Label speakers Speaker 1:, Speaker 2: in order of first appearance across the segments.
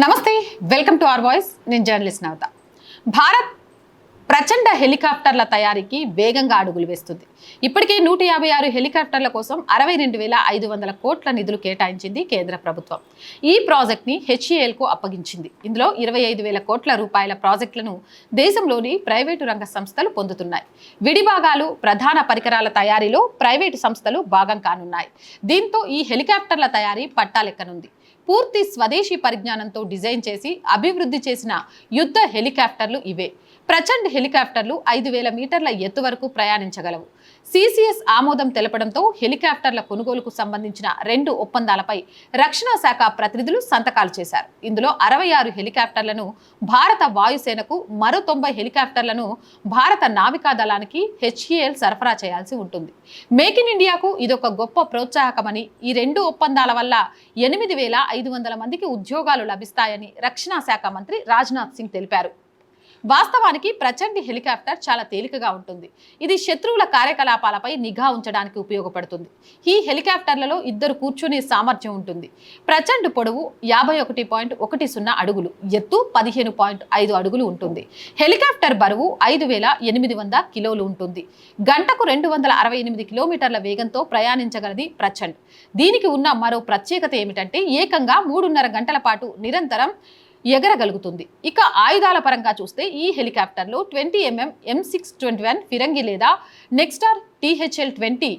Speaker 1: నమస్తే welcome to R voice. నేను journalist Navata. Bharat ప్రచండ హెలికాప్టర్ల తయారీకి వేగంగా అడుగులు వేస్తుంది. ఇప్పటికే నూట యాభై ఆరు హెలికాప్టర్ల కోసం అరవై రెండు వేల ఐదు వందల కోట్ల నిధులు కేటాయించింది కేంద్ర ప్రభుత్వం. ఈ ప్రాజెక్ట్ని హెచ్ఈఎల్కు అప్పగించింది. ఇందులో ఇరవై ఐదు వేల కోట్ల రూపాయల ప్రాజెక్టులను దేశంలోని ప్రైవేటు రంగ సంస్థలు పొందుతున్నాయి. విడిభాగాలు ప్రధాన పరికరాల తయారీలో ప్రైవేటు సంస్థలు భాగం కానున్నాయి. దీంతో ఈ హెలికాప్టర్ల తయారీ పట్టాలెక్కనుంది. పూర్తి స్వదేశీ పరిజ్ఞానంతో డిజైన్ చేసి అభివృద్ధి చేసిన యుద్ధ హెలికాప్టర్లు ఇవే. ప్రచండ్ హెలికాప్టర్లు ఐదు వేల మీటర్ల ఎత్తు వరకు ప్రయాణించగలవు. సిసిఎస్ ఆమోదం తెలపడంతో హెలికాప్టర్ల కొనుగోలుకు సంబంధించిన రెండు ఒప్పందాలపై రక్షణ శాఖ ప్రతినిధులు సంతకాలు చేశారు. ఇందులో అరవై ఆరు హెలికాప్టర్లను భారత వాయుసేనకు మరో తొంభై హెలికాప్టర్లను భారత నావికా దళానికి హెచ్ఏఎల్ సరఫరా చేయాల్సి ఉంటుంది. మేక్ ఇన్ ఇండియాకు ఇదొక గొప్ప ప్రోత్సాహకమని ఈ రెండు ఒప్పందాల వల్ల ఎనిమిది వేల ఐదు వందల మందికి ఉద్యోగాలు లభిస్తాయని రక్షణ శాఖ మంత్రి రాజ్నాథ్ సింగ్ తెలిపారు. వాస్తవానికి ప్రచండ్ హెలికాప్టర్ చాలా తేలికగా ఉంటుంది. ఇది శత్రువుల కార్యకలాపాలపై నిఘా ఉంచడానికి ఉపయోగపడుతుంది. ఈ హెలికాప్టర్లలో ఇద్దరు కూర్చునే సామర్థ్యం ఉంటుంది. ప్రచండ్ పొడవు యాభై ఒకటి పాయింట్ ఒకటి సున్నా అడుగులు ఎత్తు పదిహేను పాయింట్ ఐదు అడుగులు ఉంటుంది. హెలికాప్టర్ బరువు ఐదు వేల ఎనిమిది వంద కిలోలు ఉంటుంది. గంటకు రెండు వందల అరవై ఎనిమిది కిలోమీటర్ల వేగంతో ప్రయాణించగలది ప్రచండ్. దీనికి ఉన్న మరో ప్రత్యేకత ఏమిటంటే ఏకంగా మూడున్నర గంటల పాటు నిరంతరం ఎగరగలుగుతుంది. ఇక ఆయుధాల పరంగా చూస్తే ఈ హెలికాప్టర్లో twenty mm M six twenty one ఫిరంగి లేదా నెక్స్టార్ టీహెచ్ఎల్ ట్వంటీ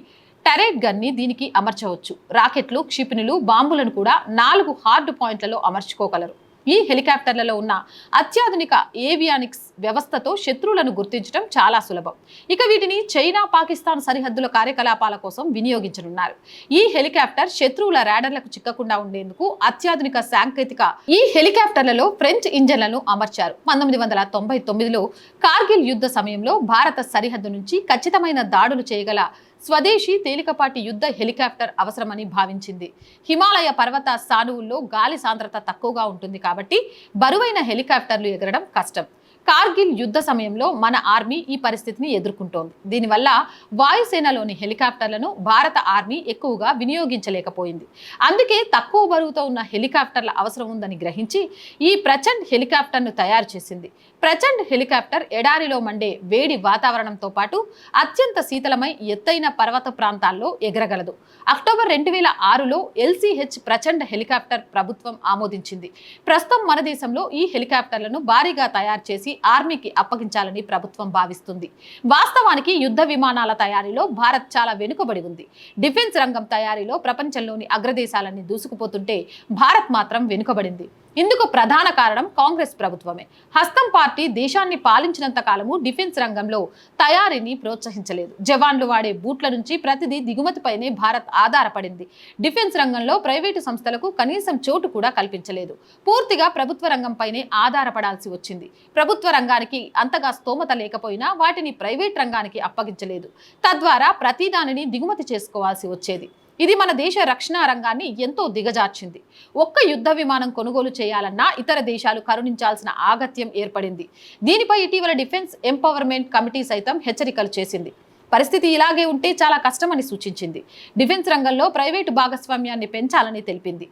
Speaker 1: టరేట్ గన్ని దీనికి అమర్చవచ్చు. రాకెట్లు క్షిపణులు బాంబులను కూడా నాలుగు హార్డ్ పాయింట్లలో అమర్చుకోగలరు. ఈ హెలికాప్టర్లలో ఉన్న అత్యాధునిక ఏవియానిక్స్ వ్యవస్థతో శత్రువులను గుర్తించడం చాలా సులభం. ఇక వీటిని చైనా పాకిస్తాన్ సరిహద్దుల కార్యకలాపాల కోసం వినియోగించనున్నారు. ఈ హెలికాప్టర్ శత్రువుల రాడర్లకు చిక్కకుండా ఉండేందుకు అత్యాధునిక సాంకేతిక ఈ హెలికాప్టర్లలో ఫ్రెంచ్ ఇంజన్లను అమర్చారు. పంతొమ్మిది వందల తొంభై తొమ్మిదిలో కార్గిల్ యుద్ధ సమయంలో భారత సరిహద్దు నుంచి ఖచ్చితమైన దాడులు చేయగల స్వదేశీ తేలికపాటి యుద్ధ హెలికాప్టర్ అవసరమని భావించింది. హిమాలయ పర్వత సానువుల్లో గాలి సాంద్రత తక్కువగా ఉంటుంది కాబట్టి బరువైన హెలికాప్టర్లు ఎగరడం కష్టం. కార్గిల్ యుద్ధ సమయంలో మన ఆర్మీ ఈ పరిస్థితిని ఎదుర్కొంటోంది. దీనివల్ల వాయుసేనలోని హెలికాప్టర్లను భారత ఆర్మీ ఎక్కువగా వినియోగించలేకపోయింది. అందుకే తక్కువ బరువుతో ఉన్న హెలికాప్టర్ల అవసరం ఉందని గ్రహించి ఈ ప్రచండ్ హెలికాప్టర్ను తయారు చేసింది. ప్రచండ్ హెలికాప్టర్ ఎడారిలో మండే వేడి వాతావరణంతో పాటు అత్యంత శీతలమై ఎత్తైన పర్వత ప్రాంతాల్లో ఎగరగలదు. అక్టోబర్ రెండు వేల ఆరులో ఎల్సీహెచ్ ప్రచండ్ హెలికాప్టర్ ప్రభుత్వం ఆమోదించింది. ప్రస్తుతం మన దేశంలో ఈ హెలికాప్టర్లను భారీగా తయారు చేసి ఆర్మీకి అప్పగించాలని ప్రభుత్వం భావిస్తుంది. వాస్తవానికి యుద్ధ విమానాల తయారీలో భారత్ చాలా వెనుకబడి ఉంది. డిఫెన్స్ రంగం తయారీలో ప్రపంచంలోని అగ్రదేశాలన్నీ దూసుకుపోతుంటే భారత్ మాత్రం వెనుకబడింది. ఇందుకు ప్రధాన కారణం కాంగ్రెస్ ప్రభుత్వమే. హస్తం పార్టీ దేశాన్ని పాలించినంత కాలము డిఫెన్స్ రంగంలో తయారీని ప్రోత్సహించలేదు. జవాన్లు వాడే బూట్ల నుంచి ప్రతిదీ దిగుమతిపైనే భారత్ ఆధారపడింది. డిఫెన్స్ రంగంలో ప్రైవేటు సంస్థలకు కనీసం చోటు కూడా కల్పించలేదు. పూర్తిగా ప్రభుత్వ రంగంపైనే ఆధారపడాల్సి వచ్చింది. ప్రభుత్వ రంగానికి అంతగా స్తోమత లేకపోయినా వాటిని ప్రైవేట్ రంగానికి అప్పగించలేదు. తద్వారా ప్రతిదానిని దిగుమతి చేసుకోవాల్సి వచ్చేది. ఇది మన దేశ రక్షణ రంగాన్ని ఎంతో దిగజార్చింది. ఒక్క యుద్ధ విమానం కొనుగోలు చేయాలన్నా ఇతర దేశాలు కరుణించాల్సిన ఆగత్యం ఏర్పడింది. దీనిపై ఇటీవల డిఫెన్స్ ఎంపవర్మెంట్ కమిటీ సైతం హెచ్చరికలు చేసింది. పరిస్థితి ఇలాగే ఉంటే చాలా కష్టమని సూచించింది. డిఫెన్స్ రంగంలో ప్రైవేటు భాగస్వామ్యాన్ని పెంచాలని తెలిపింది.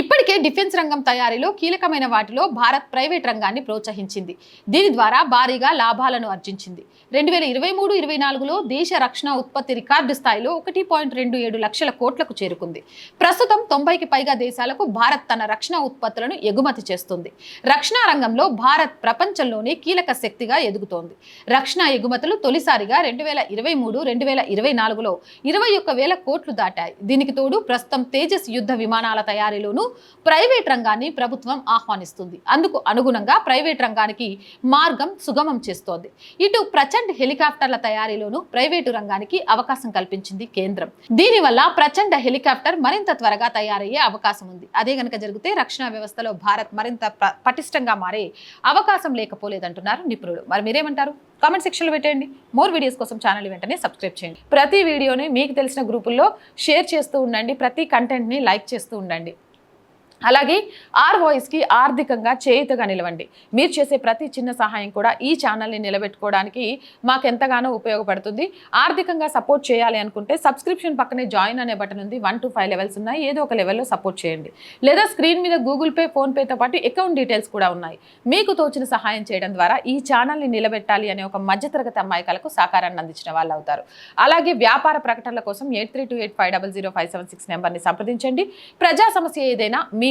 Speaker 1: ఇప్పటికే డిఫెన్స్ రంగం తయారీలో కీలకమైన వాటిలో భారత్ ప్రైవేట్ రంగాన్ని ప్రోత్సహించింది. దీని ద్వారా భారీగా లాభాలను ఆర్జించింది. రెండు వేల ఇరవై మూడు ఇరవై నాలుగులో దేశ రక్షణ ఉత్పత్తి రికార్డు స్థాయిలో ఒకటి పాయింట్ రెండు ఏడు లక్షల కోట్లకు చేరుకుంది. ప్రస్తుతం తొంభైకి పైగా దేశాలకు భారత్ తన రక్షణ ఉత్పత్తులను ఎగుమతి చేస్తుంది. రక్షణ రంగంలో భారత్ ప్రపంచంలోనే కీలక శక్తిగా ఎదుగుతోంది. రక్షణ ఎగుమతులు తొలిసారిగా రెండు వేల ఇరవై మూడు రెండు వేల ఇరవై నాలుగులో ఇరవై ఒక్క వేల కోట్లు దాటాయి. దీనికి తోడు ప్రస్తుతం తేజస్ యుద్ధ విమానాల తయారీలో తయారీలోనూ ప్రైవేట్ రంగాన్ని ప్రభుత్వం ఆహ్వానిస్తుంది. అందుకు అనుగుణంగా ప్రైవేట్ రంగానికి మార్గం సుగమం చేస్తోంది. ఇటు ప్రచండ్ హెలికాప్టర్ల తయారీలోనూ ప్రైవేటు రంగానికి అవకాశం కల్పించింది కేంద్రం. దీనివల్ల ప్రచండ హెలికాప్టర్ మరింత త్వరగా తయారయ్యే అవకాశం ఉంది. అదే గనక జరిగితే రక్షణ వ్యవస్థలో భారత్ మరింత పటిష్టంగా మారే అవకాశం లేకపోలేదంటున్నారు నిపుణులు. మరి మీరేమంటారు? కామెంట్ సెక్షన్లో పెట్టండి మోర్ వీడియోస్ కోసం ఛానల్ వెంటనే సబ్స్క్రైబ్ చేయండి. ప్రతి వీడియోని మీకు తెలిసిన గ్రూపుల్లో షేర్ చేస్తూ ఉండండి. ప్రతి కంటెంట్ని లైక్ చేస్తూ ఉండండి. అలాగే ఆర్ వాయిస్కి ఆర్థికంగా చేయుతగా నిలవండి. మీరు చేసే ప్రతి చిన్న సహాయం కూడా ఈ ఛానల్ని నిలబెట్టుకోవడానికి మాకు ఎంతగానో ఉపయోగపడుతుంది. ఆర్థికంగా సపోర్ట్ చేయాలి అనుకుంటే సబ్స్క్రిప్షన్ పక్కనే జాయిన్ అనే బటన్ ఉంది. వన్ టు ఫైవ్ లెవెల్స్ ఉన్నాయి. ఏదో ఒక లెవెల్లో సపోర్ట్ చేయండి. లేదా స్క్రీన్ మీద గూగుల్ పే ఫోన్పేతో పాటు అకౌంట్ డీటెయిల్స్ కూడా ఉన్నాయి. మీకు తోచిన సహాయం చేయడం ద్వారా ఈ ఛానల్ని నిలబెట్టాలి అనే ఒక మధ్యతరగతి అమ్మాయికలకు సహకారాన్ని అందించిన వాళ్ళు అవుతారు. అలాగే వ్యాపార ప్రకటనల కోసం eight three two eight five double zero five seven six నెంబర్ని సంప్రదించండి. ప్రజా సమస్య ఏదైనా మీ